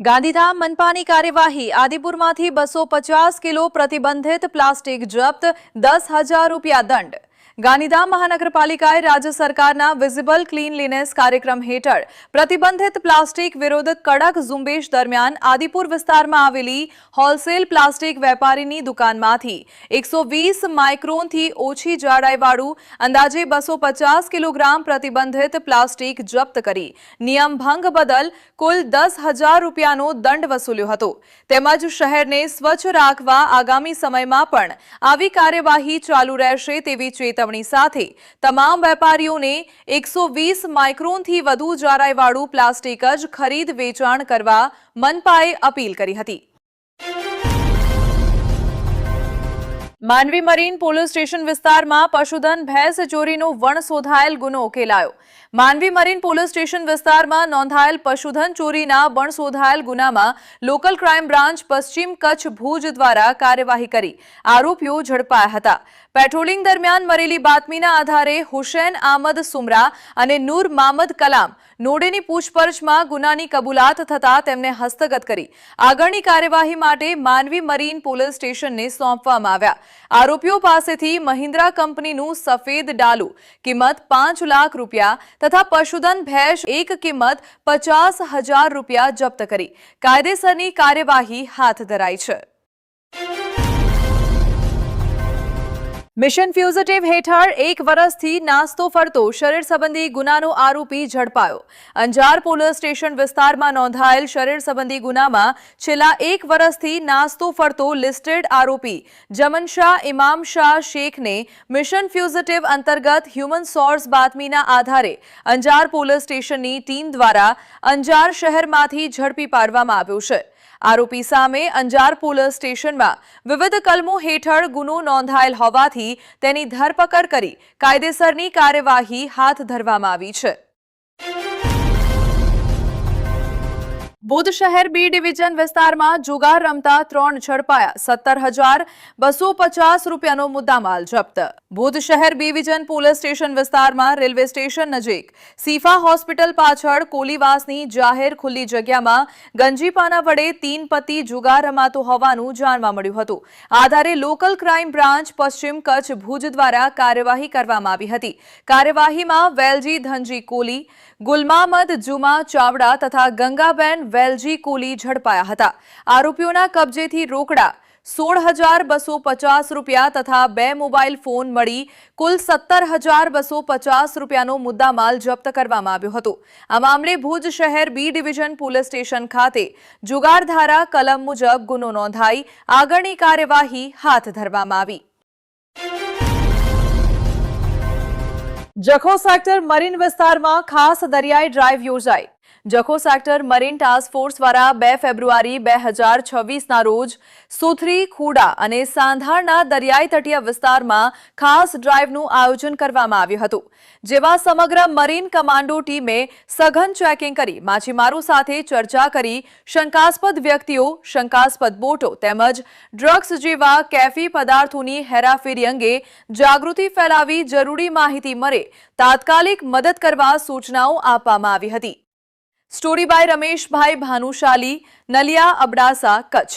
ગાંધીધામ મનપાની કાર્યવાહી. આદિપુરમાંથી બસો પચાસ કિલો પ્રતિબંધિત પ્લાસ્ટિક જપ્ત દસ હજાર રૂપિયા દંડ. ગાંધીધામ મહાનગરપાલિકાએ રાજ્ય સરકારના વિઝિબલ ક્લીનલીનેસ કાર્યક્રમ હેઠળ પ્રતિબંધિત પ્લાસ્ટિક વિરોધ કડક ઝુંબેશ દરમિયાન આદિપુર વિસ્તારમાં આવેલી હોલસેલ પ્લાસ્ટિક વેપારીની દુકાનમાંથી એકસો વીસ માઇક્રોનથી ઓછી જાડાઈવાળું અંદાજે બસો પચાસ કિલોગ્રામ પ્રતિબંધિત પ્લાસ્ટિક જપ્ત કરી. નિયમ ભંગ બદલ કુલ દસ હજાર રૂપિયાનો દંડ વસૂલ્યો હતો. તેમજ શહેરને સ્વચ્છ રાખવા આગામી સમયમાં પણ આવી કાર્યવાહી ચાલુ રહેશે તેવી ચેતવણી સાથે તમામ વેપારીઓને એકસો વીસ માઇક્રોનથી વધુ જાડાઈવાળું પ્લાસ્ટિક જ ખરીદ વેચાણ કરવા મનપાએ અપીલ કરી હતી. માંડવી મરીન પોલીસ સ્ટેશન વિસ્તારમાં પશુધન ભેંસ ચોરીનો વણ શોધાયેલ ગુનો ઉકેલાયો. માનવી મરીન પોલીસ સ્ટેશન વિસ્તારમાં નોંધાયેલ પશુધન ચોરીના વણ શોધાયેલ ગુનામાં લોકલ ક્રાઇમ બ્રાન્ચ પશ્ચિમ કચ્છ ભુજ દ્વારા કાર્યવાહી કરી. આરોપીઓ ઝડપાયા હતા. પેટ્રોલિંગ દરમિયાન મળેલી બાતમીના આધારે હુસેન આમદ સુમરા અને નૂર મામદ કલામ નોડેની પૂછપરછમાં ગુનાની કબૂલાત થતા તેમને હસ્તગત કરી. આગળની કાર્યવાહી માટે માનવી મરીન પોલીસ સ્ટેશનને સોંપવામાં આવ્યા. આરોપીઓ પાસેથી મહિન્દ્રા કંપનીનું સફેદ ડાલુ, કિંમત પાંચ લાખ રૂપિયા તથા પશુધન ભેંસ એક કિંમત પચાસ હજાર રૂપિયા જપ્ત કરી. કાયદેસરની કાર્યવાહી હાથ ધરાઈ છે. મિશન ફ્યુઝિટિવ હેઠળ એક વર્ષથી નાસ્તો ફરતો શરીર સંબંધી ગુનાનો આરોપી ઝડપાયો. અંજાર પોલીસ સ્ટેશન વિસ્તારમાં નોંધાયેલ શરીર સંબંધી ગુનામાં છેલ્લા એક વર્ષથી નાસ્તો ફરતો લિસ્ટેડ આરોપી જમન શાહ, ઇમામ શાહ શેખને મિશન ફ્યુઝિટિવ અંતર્ગત હ્યુમન સોર્સ બાતમીના આધારે અંજાર પોલીસ સ્ટેશનની ટીમ દ્વારા અંજાર શહેરમાંથી ઝડપી પાડવામાં આવ્યો છે. આરોપી સામે અંજાર પોલીસ સ્ટેશનમાં વિવિધ કલમો હેઠળ ગુનો નોંધાયેલ હોવાથી તેની ધરપકડ કરી કાયદેસરની કાર્યવાહી હાથ ધરવામાં આવી છે. બુધ શહેર બી ડિવિઝન વિસ્તારમાં જુગાર રમતા ત્રણ ઝડપાયા. સત્તર હજાર બસો પચાસ રૂપિયાનો મુદ્દામાલ જપ્ત. બુધ શહેર બી ડિવિઝન પોલીસ સ્ટેશન વિસ્તારમાં રેલવે સ્ટેશન નજીક. સીફા હોસ્પિટલ પાછળ કોલીવાસની જાહેર ખુલ્લી જગ્યામાં ગંજીપાના વડે તીન પતિ જુગાર રમાતો હોવાનું જાણવા મળ્યું હતું. આધારે લોકલ ક્રાઇમ બ્રાન્ચ પશ્ચિમ કચ્છ ભુજ દ્વારા કાર્યવાહી કરવામાં આવી હતી. કાર્યવાહીમાં વેલજી ધનજી કોલી ગુલમામદ, જુમા, ચાવડા તથા ગંગાબેન વેલજી કોલી ઝડપાયા હતા. આરોપીઓના કબજેથી રોકડા સોળ હજાર બસો પચાસ રૂપિયા તથા બે મોબાઈલ ફોન મળી કુલ સત્તર હજાર બસો પચાસ રૂપિયાનો મુદ્દામાલ જપ્ત કરવામાં આવ્યો હતો. આ મામલે ભુજ શહેર બી ડિવિઝન પોલીસ સ્ટેશન ખાતે જુગારધારા કલમ મુજબ ગુનો નોંધાઈ આગળની કાર્યવાહી હાથ ધરવામાં આવી. જખો સેક્ટર મરીન વિસ્તારમાં ખાસ દરિયાઈ ડ્રાઈવ યોજાઈ. Jakhau sector marine task force દ્વારા બે ફેબ્રુઆરી બે હજાર છવ્વીસના રોજ સુથરી, ખુડા અને સાંધારના દરિયાઈ તટીય વિસ્તારમાં ખાસ ડ્રાઈવનું આયોજન કરવામાં આવ્યું હતું, જેમાં સમગ્ર મરીન કમાન્ડો ટીમે સઘન ચેકિંગ કરી, માછીમારો સાથે ચર્ચા કરી, શંકાસ્પદ વ્યક્તિઓ, શંકાસ્પદ બોટો તેમજ ડ્રગ્સ જેવા કેફી પદાર્થોની હેરાફેરી અંગે જાગૃતિ ફેલાવી જરૂરી માહિતી મળે, તાત્કાલિક મદદ કરવા સૂચનાઓ આપવામાં આવી હતી. Story by Rameshbhai Bhanushali Naliya Abdasa Kutch.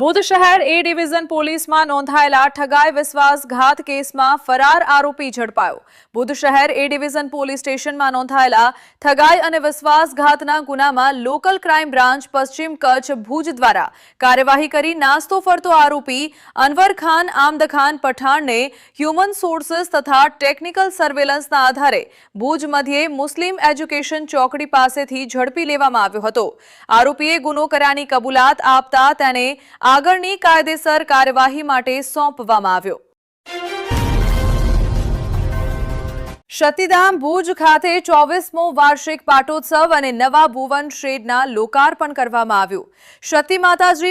બુધ શહેર એ ડિવિઝન પોલીસમાં નોંધાયેલા ઠગાઈ વિશ્વાસઘાત કેસમાં ફરાર આરોપી ઝડપાયો. બુધ શહેર એ ડિવિઝન પોલીસ સ્ટેશનમાં નોંધાયેલા ઠગાઈ અને વિશ્વાસઘાતના ગુનામાં લોકલ ક્રાઇમ બ્રાન્ચ, પશ્ચિમ કચ્છ, ભુજ દ્વારા કાર્યવાહી કરી નાસ્તો ફરતો આરોપી અનવર ખાન આમદખાન પઠાણને હ્યુમન સોર્સિસ તથા ટેકનિકલ સર્વેલન્સના આધારે ભુજ મધ્યે મુસ્લિમ એજ્યુકેશન ચોકડી પાસેથી ઝડપી લેવામાં આવ્યો હતો. આરોપીએ ગુનો કર્યાની કબૂલાત આપતા તેને આગળની કાયદેસર કાર્યવાહી માટે સોંપવામાં આવ્યો. શક્તિધામ ભુજ ખાતે ચોવીસમો વાર્ષિક પાટોત્સવ અને નવા ભુવન શેડના લોકાર્પણ કરવામાં આવ્યું. શક્તિ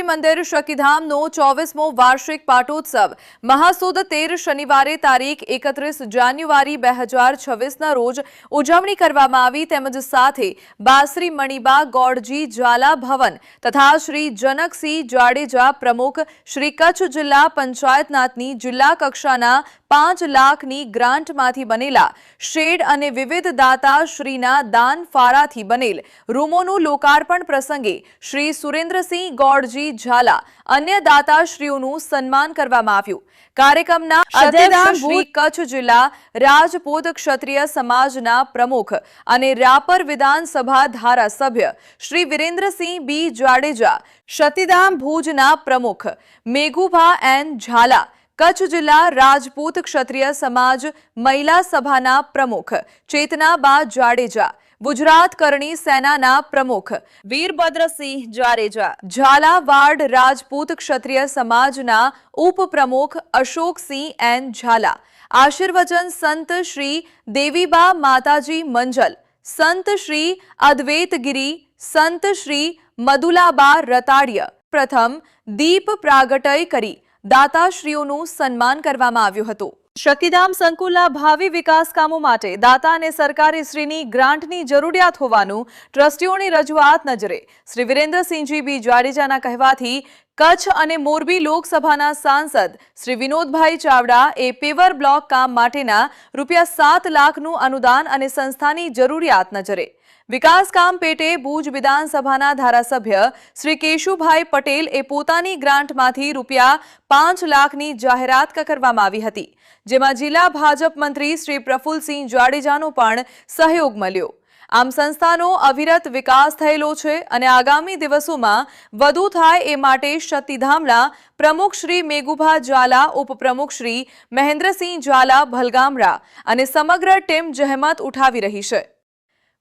મંદિર શક્તિધામનો ચોવીસમો વાર્ષિક પાટોત્સવ. મહાસુદ તેર શનિવારે તારીખ એકત્રીસ જાન્યુઆરી બે હજાર છવ્વીસના રોજ ઉજવણી કરવામાં આવી તેમજ સાથે બાસરી મણિબા, ગોડજી, જ્વાલા ભવન તથા શ્રી જનકસિંહ જાડેજા પ્રમુખ શ્રી કચ્છ જિલ્લા પંચાયતનાથની જિલ્લા કક્ષાના પાંચ લાખની ગ્રાન્ટમાંથી બનેલા શેડ અને વિવિધ દાતાશ્રીના દાન ફાળાથી બનેલ. રૂમોનું લોકાર્પણ પ્રસંગે શ્રી સુરેન્દ્રસિંહ ગોડજી ઝાલા અન્ય દાતાશ્રીઓનું સન્માન કરવામાં આવ્યું. કાર્યક્રમના અધ્યક્ષ શ્રી કચ્છ જિલ્લા રાજપૂત ક્ષત્રિય સમાજના પ્રમુખ અને રાપર વિધાનસભા ધારાસભ્ય શ્રી વિરેન્દ્રસિંહ બી જાડેજા સતીધામ ભુજના પ્રમુખ મેઘુભા એન ઝાલા કચ્છ જિલ્લા રાજપૂત ક્ષત્રિય સમાજ મહિલા સભાના પ્રમુખ ચેતનાબા જાડેજા, ગુજરાત કરણી સેનાના પ્રમુખ વીરભદ્રસિંહ જાડેજા, ઝાલાવાડ રાજપૂત ક્ષત્રિય સમાજના ઉપપ્રમુખ અશોકસિંહ એન ઝાલા, આશીર્વચન સંત શ્રી દેવીબા માતાજી મંજલ, સંત શ્રી અદ્વૈતગીરી, સંત શ્રી મદુલાબા રતાડિય, પ્રથમ દીપ પ્રાગટય કરી દાતાશ્રીઓનું સન્માન કરવામાં આવ્યું હતું. શક્તિધામ સંકુલના ભાવિ વિકાસ કામો માટે દાતા અને સરકારી શ્રીની ગ્રાન્ટની જરૂરિયાત હોવાનું ટ્રસ્ટીઓની રજૂઆત નજરે શ્રી વિરેન્દ્રસિંહજી બી જાડેજાના કહેવાથી કચ્છ અને મોરબી લોકસભાના સાંસદ શ્રી વિનોદભાઈ ચાવડા એ પેવર બ્લોક કામ માટેના રૂપિયા સાત લાખનું અનુદાન અને સંસ્થાની જરૂરિયાત નજરે વિકાસ કામ પેટે ભુજ વિધાનસભાના ધારાસભ્ય શ્રી કેશુભાઈ પટેલ એ પોતાની ગ્રાન્ટમાંથી રૂપિયા પાંચ લાખની જાહેરાત કરવામાં આવી હતી, જેમાં જિલ્લા ભાજપ મંત્રી શ્રી પ્રફુલસિંહ જાડેજાનો પણ સહયોગ મળ્યો. આમ સંસ્થાનો અવિરત વિકાસ થયેલો છે અને આગામી દિવસોમાં વધુ થાય એ માટે શક્તિધામના પ્રમુખ શ્રી મેઘુભા ઝાલા, ઉપપ્રમુખ શ્રી મહેન્દ્રસિંહ ઝાલા ભલગામરા અને સમગ્ર ટીમ જહેમત ઉઠાવી રહી છે.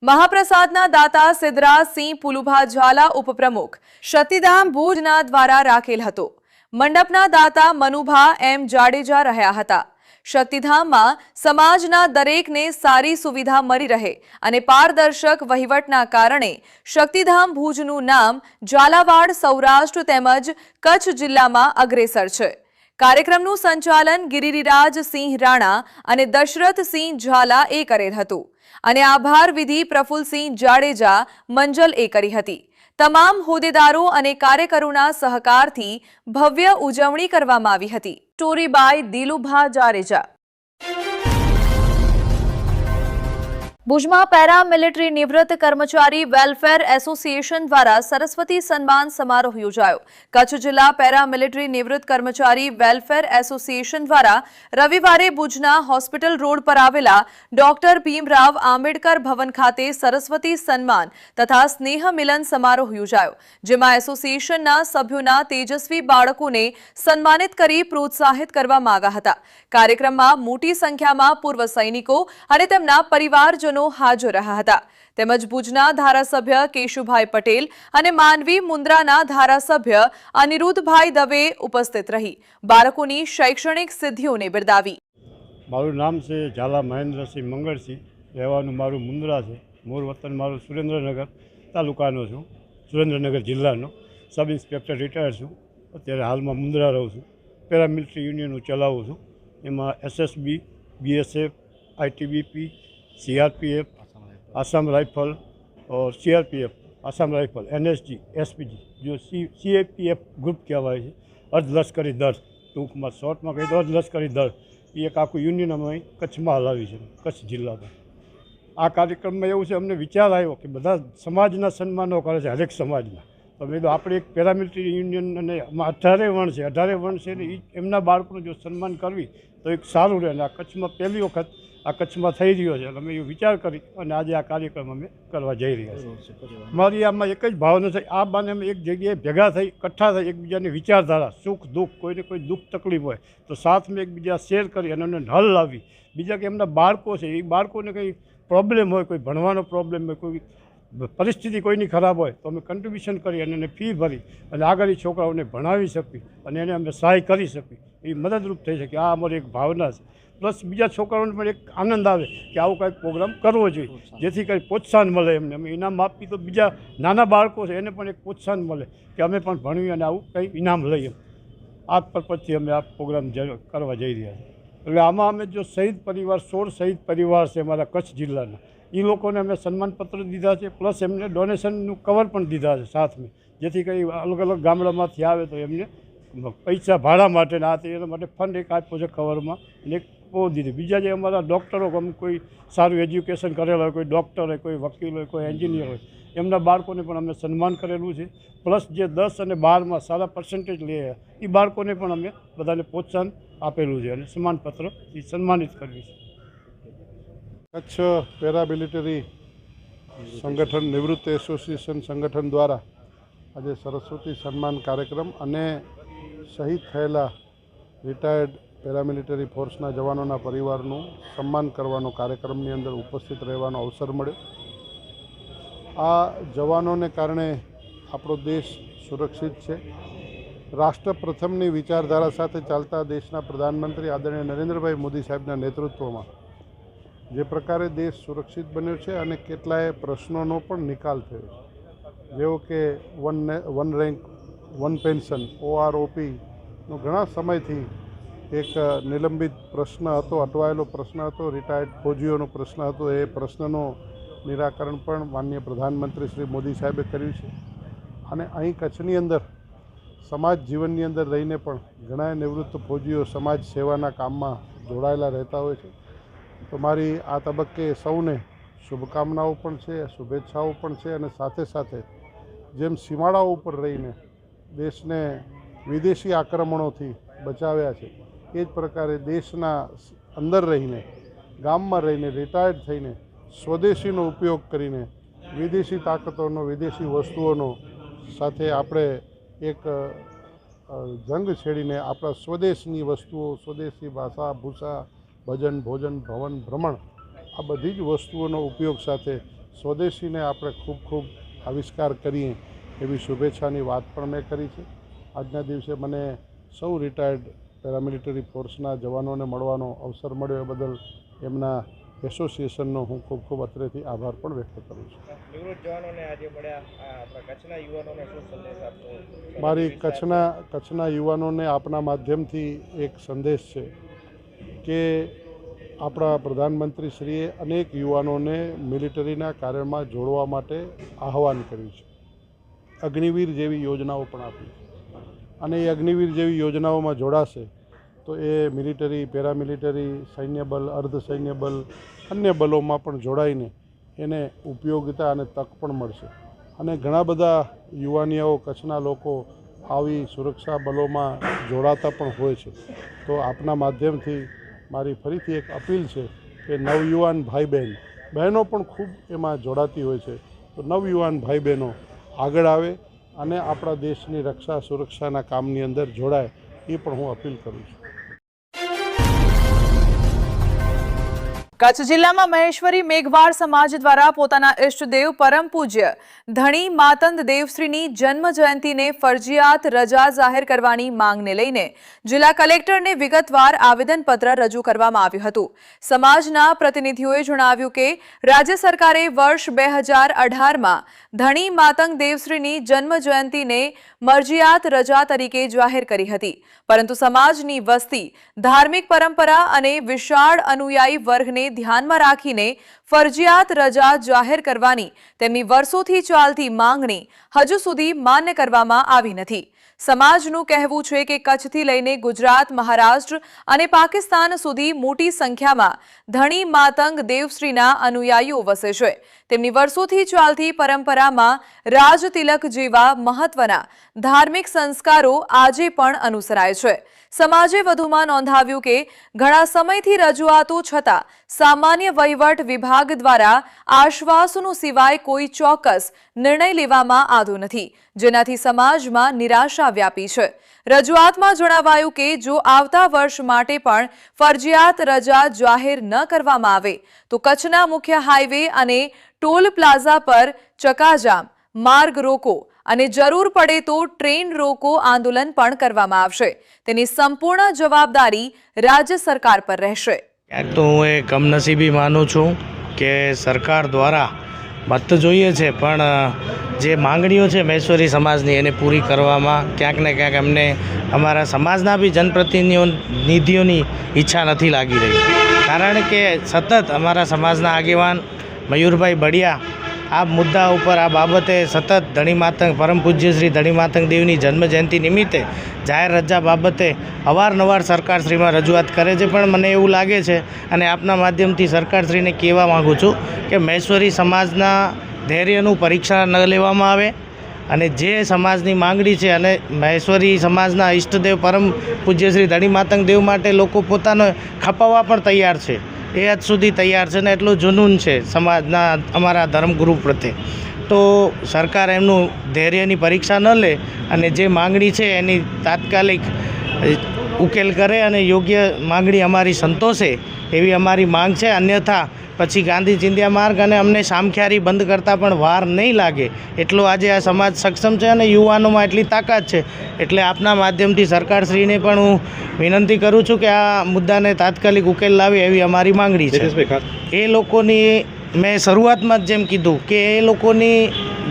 મહાપ્રસાદના દાતા સિદ્ધરાજસિંહ પુલુભા ઝાલા ઉપપ્રમુખ. શક્તિધામ ભુજના દ્વારા રાખેલ હતો. મંડપના દાતા મનુભા એમ જાડેજા રહ્યા હતા. શક્તિધામમાં સમાજના દરેકને સારી સુવિધા મળી રહે અને પારદર્શક વહીવટના કારણે શક્તિધામ ભુજનું નામ ઝાલાવાડ સૌરાષ્ટ્ર તેમજ કચ્છ જિલ્લામાં અગ્રેસર છે. કાર્યક્રમનું સંચાલન ગિરિરાજસિંહ રાણા અને દશરથ સિંહ ઝાલા એ કરેલ હતું. અને આભાર વિધિ પ્રફુલસિંહ જાડેજા મંજલ એ કરી હતી. તમામ હોદ્દેદારો અને કાર્યકરોના સહકારથી ભવ્ય ઉજવણી કરવામાં આવી હતી. Story by Dilubha Jadeja. ભુજમાં પેરામિલિટરી નિવૃત્ત કર્મચારી વેલફેર એસોસિએશન દ્વારા સરસ્વતી સન્માન સમારોહ યોજાયો. કચ્છ જિલ્લા પેરામિલિટરી નિવૃત્ત કર્મચારી વેલફેર એસોસિએશન દ્વારા રવિવારે ભુજના હોસ્પિટલ રોડ પર આવેલા ડોક્ટર ભીમરાવ આંબેડકર ભવન ખાતે સરસ્વતી સન્માન તથા સ્નેહ મિલન સમારોહ યોજાયો, જેમાં એસોસિએશનના સભ્યોના તેજસ્વી બાળકોને સન્માનિત કરી પ્રોત્સાહિત કરવામાં આવ્યા હતા. કાર્યક્રમમાં મોટી સંખ્યામાં પૂર્વ સૈનિકો અને તેમના પરિવારજનો હાજર રહ્યા હતા. તેમજ ભુજના ધારાસભ્ય કેશુભાઈ પટેલ અને માનવી મુન્દ્રાના ધારાસભ્ય અનિરુદ્ધભાઈ દવે ઉપસ્થિત રહી. બાળકોની શૈક્ષણિક સિદ્ધિઓને બિરદાવી. મારું નામ છે ઝાલા મહેન્દ્રસિંહ મંગળસિંહ. રહેવાનું મારું મુન્દ્રા છે. મૂળ વતન મારું સુરેન્દ્રનગર તાલુકાનો છું. સુરેન્દ્રનગર જિલ્લાનો. સબ ઇન્સ્પેક્ટર રિટાયર છું. અત્યારે હાલમાં મુન્દ્રા રહું છું. પેરામિલિટરી યુનિયન હું ચલાવું છું. એમાં SSB, BSF, ITBP CRPF Assam rifle और CRPF Assam rifle NSG SPG જો સી સીએપીએફ ગ્રુપ કહેવાય છે અર્ધલશ્કરી દળ ટૂંકમાં શોર્ટમાં કહી દો અર્ધલશ્કરી દળ એ એક આખું યુનિયન અમે અહીં કચ્છમાં હલાવી છે કચ્છ જિલ્લામાં આ કાર્યક્રમમાં એવું છે અમને વિચાર આવ્યો કે બધા સમાજના સન્માનો કરે છે હરેક સમાજના તો મેં કીધું આપણે એક પેરામિલિટરી યુનિયન અને આમાં અઢારે વણ છે અઢારે વણ છે ને ઈ એમના બાળકોનું જો સન્માન કરવી તો એક સારું રહે અને આ કચ્છમાં પહેલી વખત આ કચ્છમાં થઈ રહ્યો છે. અમે એ વિચાર કરી અને આજે આ કાર્યક્રમ અમે કરવા જઈ રહ્યા છીએ. મારી આમાં એક જ ભાવના છે આ બાને અમે એક જગ્યાએ ભેગા થઈ કઠ્ઠા થઈ, એકબીજાની વિચારધારા, સુખ, દુઃખ, કોઈને કોઈ દુઃખ તકલીફ હોય તો સાથમાં એકબીજા શેર કરી અને એને હલ લાવી. બીજા કે એમના બાળકો છે, એ બાળકોને કંઈ પ્રોબ્લેમ હોય, કોઈ ભણવાનો પ્રોબ્લેમ હોય, કોઈ પરિસ્થિતિ કોઈની ખરાબ હોય તો અમે કન્ટ્રીબ્યુશન કરી અને એને ફી ભરી અને આગળ એ છોકરાઓને ભણાવી શકી અને એને અમે સહાય કરી શકી એ મદદરૂપ થઈ શકે આ અમારી એક ભાવના છે. પ્લસ બીજા છોકરાઓને પણ એક આનંદ આવે કે આવો કાંઈક પ્રોગ્રામ કરવો જોઈએ. જેથી કંઈક પ્રોત્સાહન મળે એમને. અમે ઇનામ આપી તો બીજા નાના બાળકો છે એને પણ એક પ્રોત્સાહન મળે કે અમે પણ ભણવી અને આવું કંઈ ઇનામ લઈએ. આ પર્પઝથી અમે આ પ્રોગ્રામ કરવા જઈ રહ્યા છીએ. એટલે આમાં અમે જો શહીદ પરિવાર સોળ શહીદ પરિવાર છે અમારા કચ્છ જિલ્લાના. એ લોકોને અમે સન્માનપત્ર દીધા છે પ્લસ એમને ડોનેશનનું કવર પણ દીધા છે સાથમાં. જેથી કંઈ અલગ અલગ ગામડામાંથી આવે તો એમને પૈસા ભાડા માટે ના તે એના માટે ફંડ એક આપ્યો છે કવરમાં અને એક બહુ દીધી. બીજા જે અમારા ડૉક્ટરો કોઈ સારું એજ્યુકેશન કરેલા હોય, કોઈ ડૉક્ટર હોય, કોઈ વકીલ હોય, કોઈ એન્જિનિયર હોય, એમના બાળકોને પણ અમે સન્માન કરેલું છે. પ્લસ જે દસ અને બારમાં સારા પર્સન્ટેજ લે એ બાળકોને પણ અમે બધાને પ્રોત્સાહન આપેલું છે અને સન્માનપત્ર એ સન્માનિત કર્યું છે. કચ્છ પેરામિલિટરી સંગઠન, નિવૃત્ત એસોસિએશન સંગઠન દ્વારા આજે સરસ્વતી સન્માન કાર્યક્રમ અને શહીદ થયેલા રિટાયર્ડ પેરામિલિટરી ફોર્સના જવાનોના પરિવારનું સન્માન કરવાનો કાર્યક્રમની અંદર ઉપસ્થિત રહેવાનો અવસર મળ્યો. આ જવાનોને કારણે આપણો દેશ સુરક્ષિત છે. રાષ્ટ્ર પ્રથમની વિચારધારા સાથે ચાલતા દેશના પ્રધાનમંત્રી આદરણીય નરેન્દ્રભાઈ મોદી સાહેબના નેતૃત્વમાં જે પ્રકારે દેશ સુરક્ષિત બન્યો છે અને કેટલાય પ્રશ્નોનો પણ નિકાલ થયો જેવો કે one one rank, one pension ઓઆરઓપીનો ઘણા સમયથી એક નિલંબિત પ્રશ્ન હતો, અટવાયેલો પ્રશ્ન હતો રિટાયર્ડ ફોજીઓનો પ્રશ્ન હતો. એ પ્રશ્નનો નિરાકરણ પણ માનનીય પ્રધાનમંત્રી શ્રી મોદી સાહેબે કર્યું છે. અને અહીં કચ્છની અંદર, સમાજ જીવનની અંદર રહીને પણ ઘણા નિવૃત્ત ફોજીઓ સમાજ સેવાના કામમાં જોડાયેલા રહેતા હોય છે. તો મારી આ તબક્કે સૌને શુભકામનાઓ પણ છે, શુભેચ્છાઓ પણ છે અને સાથે સાથે જેમ સીમાડાઓ ઉપર રહીને દેશને વિદેશી આક્રમણોથી બચાવ્યા છે એ જ પ્રકારે દેશના અંદર રહીને, ગામમાં રહીને રિટાયર્ડ થઈને, સ્વદેશીનો ઉપયોગ કરીને, વિદેશી તાકાતોનો, વિદેશી વસ્તુઓનો સાથે આપણે એક જંગ છેડીને આપણા સ્વદેશની વસ્તુઓ, સ્વદેશી ભાષા, ભૂષા, ભજન, ભોજન, ભવન, ભ્રમણ, આ બધી જ વસ્તુઓનો ઉપયોગ સાથે સ્વદેશીને આપણે ખૂબ ખૂબ આવિષ્કાર કરીએ એવી શુભેચ્છાની વાત પણ મેં કરી છે. આજના દિવસે મને સૌ રિટાયર્ડ પેરામિલિટરી ફોર્સના જવાનોને મળવાનો અવસર મળ્યો એ બદલ એમના એસોસિએશનનો હું ખૂબ ખૂબ અત્રેથી આભાર પણ વ્યક્ત કરું છું. મારી કચ્છના કચ્છના યુવાનોને આપના માધ્યમથી એક સંદેશ છે કે આપણા પ્રધાનમંત્રીશ્રીએ અનેક યુવાનોને મિલિટરીના કાર્યમાં જોડવા માટે આહવાન કર્યું છે. અગ્નિવીર જેવી યોજનાઓ પણ આપી. છે અને એ અગ્નિવીર જેવી યોજનાઓમાં જોડાશે તો એ મિલિટરી, પેરામિલિટરી સૈન્ય બલ અર્ધ સૈન્ય બલ અન્ય બલોમાં પણ જોડાઈને એને ઉપયોગિતા અને તક પણ મળશે. અને ઘણા બધા યુવાનિયાઓ, કચ્છના લોકો આવી સુરક્ષા બલોમાં જોડાતા પણ હોય છે. તો આપના માધ્યમથી મારી ફરીથી એક અપીલ છે કે નવયુવાન ભાઈ બહેન બહેનો પણ ખૂબ એમાં જોડાતી હોય છે. તો નવયુવાન ભાઈ બહેનો આગળ આવે અને આપણા દેશની રક્ષા સુરક્ષાના કામની અંદર જોડાય, એ પણ હું અપીલ કરું છું. કચ્છ જિલ્લામાં મહેશ્વરી મેઘવાળ સમાજ દ્વારા પોતાના ઇષ્ટદેવ પરમ પૂજ્ય ધણી માતંદ દેવશ્રીની જન્મ જયંતિને ફરજિયાત રજા જાહેર કરવાની માંગને લઈને જિલ્લા કલેક્ટરને વિગતવાર આવેદનપત્ર રજૂ કરવામાં આવ્યું હતું. સમાજના પ્રતિનિધિઓએ જણાવ્યું કે, રાજ્ય સરકારે વર્ષ બે હજાર અઢારમાં ધણી માતંગ દેવશ્રીની જન્મ જયંતિને મરજિયાત રજા તરીકે જાહેર કરી હતી. પરંતુ સમાજની વસ્તી, ધાર્મિક પરંપરા અને વિશાળ અનુયાયી વર્ગને ધ્યાનમાં રાખીને ફરજિયાત રજા જાહેર કરવાની તેમની વર્ષોથી ચાલતી માંગણી હજુ સુધી માન્ય કરવામાં આવી નથી. સમાજનું કહેવું છે કે કચ્છથી લઈને ગુજરાત, મહારાષ્ટ્ર અને પાકિસ્તાન સુધી મોટી સંખ્યામાં ધણી માતંગ દેવશ્રીના અનુયાયીઓ વસે છે. તેમની વર્ષોથી ચાલતી પરંપરામાં રાજતિલક જેવા મહત્વના ધાર્મિક સંસ્કારો આજે પણ અનુસરાય છે. સમાજે વધુમાં નોંધાવ્યું કે ઘણા સમયથી રજૂઆતો છતાં સામાન્ય વહીવટ વિભાગ દ્વારા આશ્વાસનો સિવાય કોઈ ચોક્કસ નિર્ણય લેવામાં આવ્યો નથી, જેનાથી સમાજમાં નિરાશા વ્યાપી છે. રજૂઆતમાં જણાવાયું કે જો આવતા વર્ષ માટે પણ ફરજિયાત રજા જાહેર ન કરવામાં આવે, તો કચ્છના મુખ્ય હાઈવે અને ટોલ પ્લાઝા પર ચકાજામ, માર્ગ રોકો અને જરૂર પડે તો ટ્રેન રોકો આંદોલન પણ કરવામાં આવશે. તેની સંપૂર્ણ જવાબદારી રાજ્ય સરકાર પર રહેશે. ક્યાંક તો હું એ કમનસીબી માનું છું કે સરકાર દ્વારા મત જોઈએ છે, પણ જે માંગણીઓ છે મહેશ્વરી સમાજની એને પૂરી કરવામાં ક્યાંક ને ક્યાંક અમને અમારા સમાજના બી જનપ્રતિનિધિઓની ઈચ્છા નથી લાગી રહી. કારણ કે સતત અમારા સમાજના આગેવાન મયુરભાઈ બડિયા આ મુદ્દા ઉપર આ બાબતે સતત ધણી માતંગ પરમ પૂજ્ય શ્રી ધણી માતંગ દેવની જન્મજયંતિ નિમિત્તે જાહેર રજા બાબતે અવારનવાર સરકારશ્રીમાં રજૂઆત કરે છે. પણ મને એવું લાગે છે અને આપના માધ્યમથી સરકારશ્રીને કહેવા માગું છું કે મહેશ્વરી સમાજના ધૈર્યનું પરીક્ષા ન લેવામાં આવે અને જે સમાજની માંગણી છે અને મહેશ્વરી સમાજના ઈષ્ટદેવ પરમ પૂજ્ય શ્રી ધણી માતંગ દેવ માટે લોકો પોતાનો ખપાવવા પણ તૈયાર છે. એ હદ સુધી તૈયાર છે ને એટલું જુનૂન છે સમાજના અમારા ધર્મગુરુ પ્રત્યે. તો સરકાર એમનું ધૈર્યની પરીક્ષા ન લે અને જે માંગણી છે એની તાત્કાલિક ઉકેલ કરે અને યોગ્ય માંગણી અમારી સંતોષે એવી અમારી માંગ છે. અન્યથા પછી ગાંધી ચિંધ્યા માર્ગ અને અમને સામખ્યારી બંધ કરતાં પણ વાર નહીં લાગે. એટલો આજે આ સમાજ સક્ષમ છે અને યુવાનોમાં એટલી તાકાત છે. એટલે આપના માધ્યમથી સરકારશ્રીને પણ હું વિનંતી કરું છું કે આ મુદ્દાને તાત્કાલિક ઉકેલ લાવે એવી અમારી માંગણી છે. એ લોકોની મેં શરૂઆતમાં જ જેમ કીધું કે એ લોકોની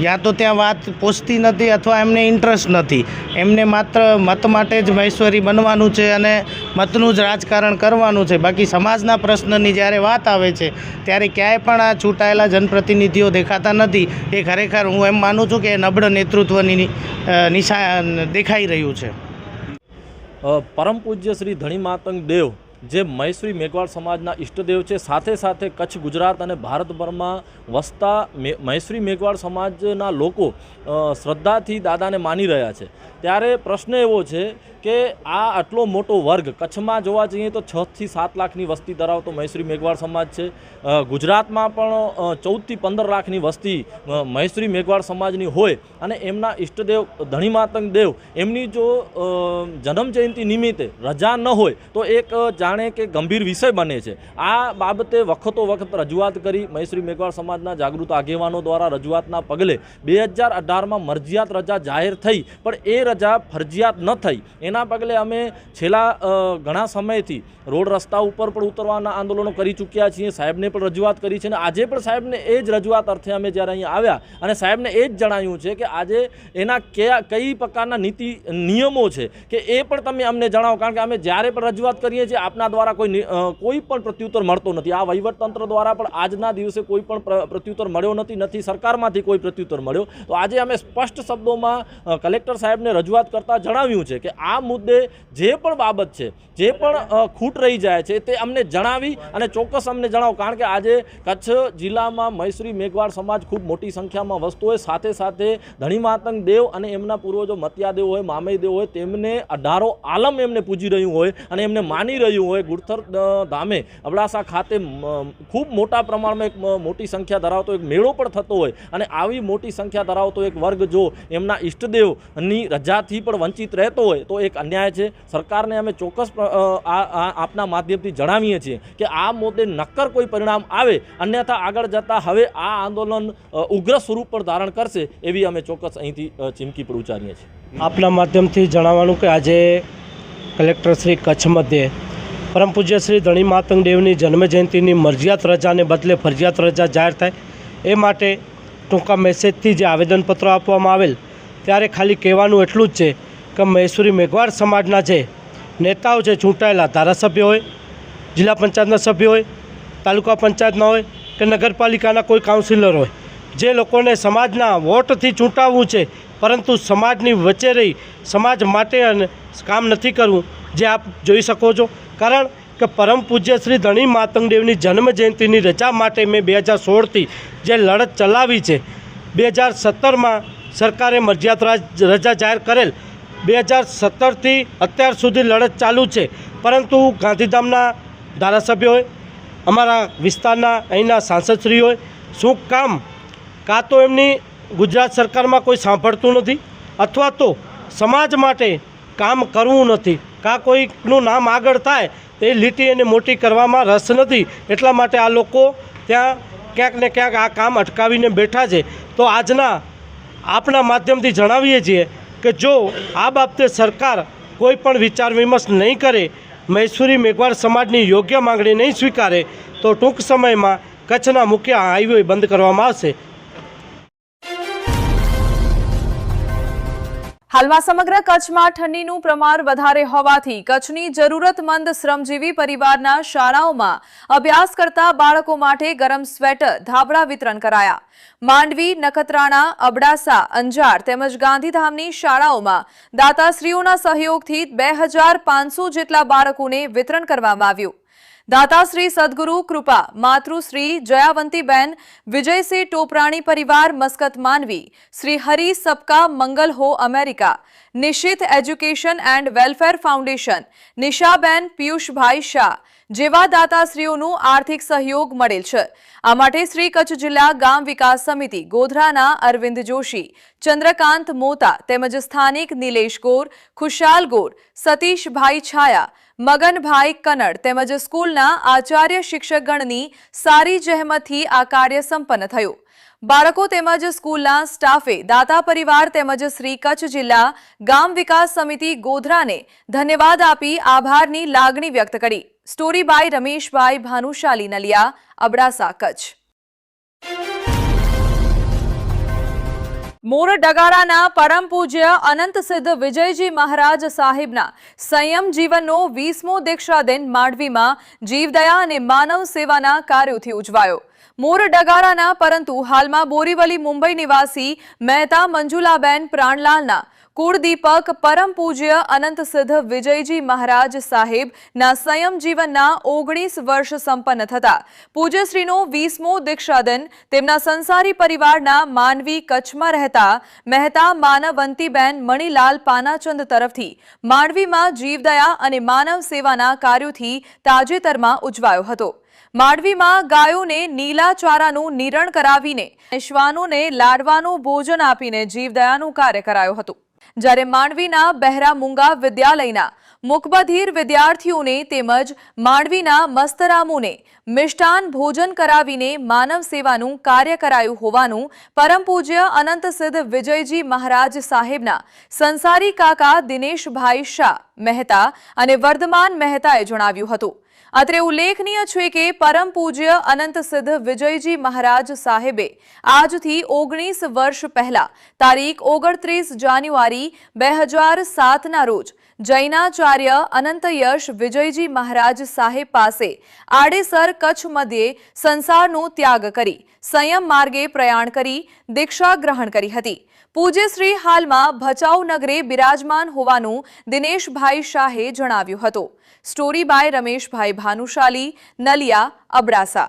યા તો ત્યાં વાત પહોંચતી નથી અથવા એમને ઇન્ટરેસ્ટ નથી. એમને માત્ર મત માટે જ મહેશ્વરી બનવાનું છે અને મતનું જ રાજકારણ કરવાનું છે. બાકી સમાજના પ્રશ્નની જ્યારે વાત આવે છે, ત્યારે ક્યાંય પણ આ ચૂંટાયેલા જનપ્રતિનિધિઓ દેખાતા નથી. એ ખરેખર હું એમ માનું છું કે એ નબળ નેતૃત્વની નિશા, દેખાઈ રહ્યું છે. પરમ પૂજ્ય શ્રી ધણી માતંગ દેવ જે મૈસુરી મેઘવાળ સમાજના ઇષ્ટદેવ છે સાથે સાથે કચ્છ ગુજરાત અને ભારતભરમાં વસતા મૈસુરી મેઘવાળ સમાજના લોકો શ્રદ્ધાથી દાદાને માની રહ્યા છે. ત્યારે પ્રશ્ન એવો છે કે આ આટલો મોટો વર્ગ કચ્છમાં જોવા જઈએ તો છથી સાત લાખની વસ્તી ધરાવતો મૈસુરી મેઘવાળ સમાજ છે. ગુજરાતમાં પણ ચૌદથી પંદર લાખની વસ્તી મૈસુરી મેઘવાળ સમાજની હોય અને એમના ઈષ્ટદેવ ધણી માતંગ દેવ એમની જો જન્મ જયંતિ નિમિત્તે રજા ન હોય તો એક અ, જાણે કે ગંભીર વિષય બને છે. આ બાબતે વખતો વખત રજૂઆત કરી મૈસુરી મેઘવાળ સમાજના જાગૃત આગેવાનો દ્વારા રજૂઆતના પગલે બે હજાર અઢારમાં મરજિયાત રજા જાહેર થઈ, પણ એ રજા ફરજિયાત ન થઈ. એના પગલે અમે છેલ્લા ઘણા સમયથી રોડ રસ્તા ઉપર પણ ઉતરવાના આંદોલનો કરી ચૂક્યા છીએ. સાહેબને પણ રજૂઆત કરી છે અને આજે પણ સાહેબને એ જ રજૂઆત અર્થે અમે જ્યારે અહીંયા આવ્યા અને સાહેબને એ જ જણાવ્યું છે કે આજે એના કયા, કઈ પ્રકારના નીતિ, નિયમો છે કે એ પણ તમે અમને જણાવો. કારણ કે અમે જ્યારે પણ રજૂઆત કરીએ છીએ આપના દ્વારા કોઈ કોઈ પણ પ્રત્યુત્તર મળતો નથી. આ વહીવટતંત્ર દ્વારા પણ આજના દિવસે કોઈ પણ પ્રત્યુત્તર મળ્યો નથી નથી સરકારમાંથી કોઈ પ્રત્યુત્તર મળ્યો. તો આજે અમે સ્પષ્ટ શબ્દોમાં કલેક્ટર સાહેબને રજૂઆત કરતાં જણાવ્યું છે કે આ મુદ્દે જે પણ બાબત છે જે પણ ખૂટ રહી જાય છે તે અમને જણાવી અને ચોક્કસ અમને જણાવો. કારણ કે આજે કચ્છ જિલ્લામાં મૈસુરી મેઘવાળ સમાજ ખૂબ મોટી સંખ્યામાં વસતો હોય. સાથે સાથે ધણી માતંગ દેવ અને એમના પૂર્વજો મતિયાદેવ હોય મામયદેવ હોય, તેમને અઢારો આલમ એમને પૂજી રહ્યું હોય અને એમને માની રહ્યું હોય. ગુડથર ધામે, અબડાસા ખાતે ખૂબ મોટા પ્રમાણમાં એક મોટી સંખ્યા ધરાવતો એક મેળો પણ થતો હોય. અને આવી મોટી સંખ્યા ધરાવતો એક વર્ગ જો એમના ઈષ્ટદેવની રજાથી પણ વંચિત રહેતો હોય, તો એક અન્યાય છે. સરકારને અમે ચોક્કસ આપના માધ્યમથી જણાવીએ છીએ કે આ મુદ્દે નક્કર કોઈ પરિણામ આવે, અન્યથા આગળ જતાં હવે આ આંદોલન ઉગ્ર સ્વરૂપ પર ધારણ કરશે એવી અમે ચોક્કસ અહીંથી ચીમકી પર ઉચ્ચારીએ છીએ. આપના માધ્યમથી જણાવવાનું કે આજે કલેક્ટર શ્રી કચ્છ મધ્યે પરમ પૂજ્ય શ્રી ધણી માતંગ દેવની જન્મજયંતિની મરજિયાત રજાને બદલે ફરજિયાત રજા જાહેર થાય, એ માટે ટૂંકા મેસેજથી જે આવેદનપત્રો આપવામાં આવેલ, ત્યારે ખાલી કહેવાનું એટલું જ છે કે મૈસુરી મેઘવાડ સમાજના જે નેતાઓ છે ચૂંટાયેલા ધારાસભ્ય હોય, જિલ્લા પંચાયતના સભ્ય હોય, તાલુકા પંચાયતના હોય કે નગરપાલિકાના કોઈ કાઉન્સિલર હોય, જે લોકોને સમાજના વોટથી ચૂંટાવવું છે, પરંતુ સમાજની વચ્ચે રહી, સમાજ માટે અને કામ નથી કરવું, જે આપ જોઈ શકો છો. કારણ કે પરમ પૂજ્ય શ્રી ધણી માતંગદેવની જન્મ જયંતિની રજા માટે મેં બે હજાર સોળથી જે લડત ચલાવી છે, બે હજાર સત્તરમાં સરકારે મરજિયાત રજા જાહેર કરેલ બે હજાર સત્તરથી અત્યાર સુધી લડત ચાલુ છે. પરંતુ ગાંધીધામના ધારાસભ્યો હોય અમારા વિસ્તારના અહીંના સાંસદશ્રીઓએ શું કામ કાં તો એમની ગુજરાત સરકારમાં કોઈ સાંભળતું નથી અથવા તો સમાજ માટે કામ કરવું નથી. કાં કોઈકનું નામ આગળ થાય તે લીટી એને મોટી કરવામાં રસ નથી. એટલા માટે આ લોકો ત્યાં ક્યાંક ને ક્યાંક આ કામ અટકાવીને બેઠા છે. તો આજના આપણા માધ્યમથી જણાવીએ છીએ કે જો આ બાબતે સરકાર કોઈ પણ વિચાર વિમર્શ નહીં કરે, મૈસૂરી મેઘવાળ સમાજની યોગ્ય માંગણી નહીં સ્વીકારે, તો ટૂંક સમયમાં કચ્છના મુખ્ય હાઈવે બંધ કરવામાં આવશે. હાલમાં સમગ્ર કચ્છમાં ઠંડીનું પ્રમાણ વધારે હોવાથી કચ્છની જરૂરતમંદ શ્રમજીવી પરિવારના શાળાઓમાં અભ્યાસ કરતા બાળકો માટે ગરમ સ્વેટર, ધાબળા વિતરણ કરાયા. માંડવી, નખત્રાણા, અબડાસા, અંજાર તેમજ ગાંધીધામની શાળાઓમાં દાતાશ્રીઓના સહયોગથી બે જેટલા બાળકોને વિતરણ કરવામાં આવ્યું. દાતાશ્રી સદગુરુ કૃપા, માતૃશ્રી જયાવંતીબેન, વિજયસિંહ ટોપરાણી પરિવાર મસ્કત માનવી, શ્રી હરિ સબકા મંગલ હો America, Nishit education and welfare foundation, Nishaben Piyushbhai Shah, જેવા દાતાશ્રીઓનું આર્થિક સહયોગ મળેલ છે. આ માટે શ્રી કચ્છ જિલ્લા ગામ વિકાસ સમિતિ, ગોધરાના અરવિંદ જોશી, ચંદ્રકાંત મોતા તેમજ સ્થાનિક નિલેશ ગોર, ખુશાલ ગોર, સતીશભાઈ છાયા મગનભાઈ કનડ તેમજ સ્કૂલના આચાર્ય શિક્ષકગણની સારી જહેમતથી આ કાર્ય સંપન્ન થયું. બાળકો તેમજ સ્કૂલના સ્ટાફે દાતા પરિવાર તેમજ શ્રી કચ્છ જિલ્લા ગામ વિકાસ સમિતિ ગોધરાને ધન્યવાદ આપી આભારની લાગણી વ્યક્ત કરી. Story by Rameshbhai Bhanushali Naliya, Abdasa, Kutch. મોર ડગારાના પરમ પૂજ્ય અનંત સિદ્ધ વિજયજી મહારાજ સાહેબના સંયમ જીવનનો વીસમો દીક્ષા દિન માંડવીમાં જીવદયા અને માનવ સેવાના કાર્યોથી ઉજવાયો. મોર ડગારાના પરંતુ હાલમાં બોરીવલી મુંબઈ નિવાસી મહેતા મંજુલાબેન પ્રાણલાલના કુળદીપક પરમ પૂજ્ય અનંત સિદ્ધ વિજયજી મહારાજ સાહેબના સંયમ જીવનના ઓગણીસ વર્ષ સંપન્ન થતા. પૂજ્યશ્રીનો વીસમો દીક્ષાદન તેમના સંસારી પરિવારના માનવી કચ્છમાં રહેતા મહેતા માનવંતીબેન મણિલાલ પાનાચંદ તરફથી માંડવીમાં જીવદયા અને માનવ સેવાના કાર્યોથી તાજેતરમાં ઉજવાયો હતો. માંડવીમાં ગાયોને નીલા ચારાનું નિરણ કરાવીને, શ્વાનોને લાડવાનું ભોજન આપીને જીવદયાનું કાર્ય કરાયું હતું. જ્યારે માંડવીના બહેરા મુંગા વિદ્યાલયના મુકબધીર વિદ્યાર્થીઓને તેમજ માંડવીના મસ્તરામોને મિષ્ટાન ભોજન કરાવીને માનવ સેવાનું કાર્ય કરાયું હોવાનું પરમ પૂજ્ય અનંત સિદ્ધ વિજયજી મહારાજ સાહેબના સંસારી કાકા દિનેશભાઈ શાહ મહેતા અને વર્ધમાન મહેતાએ જણાવ્યું હતું. અત્રે ઉલ્લેખનીય છે કે પરમ પૂજ્ય અનંત સિદ્ધ વિજયજી મહારાજ સાહેબે આજથી ઓગણીસ વર્ષ પહેલા તારીખ ઓગણત્રીસ જાન્યુઆરી બે હજાર સાતના રોજ જૈનાચાર્ય અનંત યશ વિજયજી મહારાજ સાહેબ પાસે આડેસર કચ્છ મધ્યે સંસારનો ત્યાગ કરી, સંયમ માર્ગે પ્રયાણ કરી, દીક્ષા ગ્રહણ કરી હતી. પૂજ્યશ્રી હાલમાં ભચાઉ નગરે બિરાજમાન હોવાનું દિનેશભાઈ શાહે જણાવ્યું હતું. Story by Rameshbhai Bhanushali Naliya Abdasa.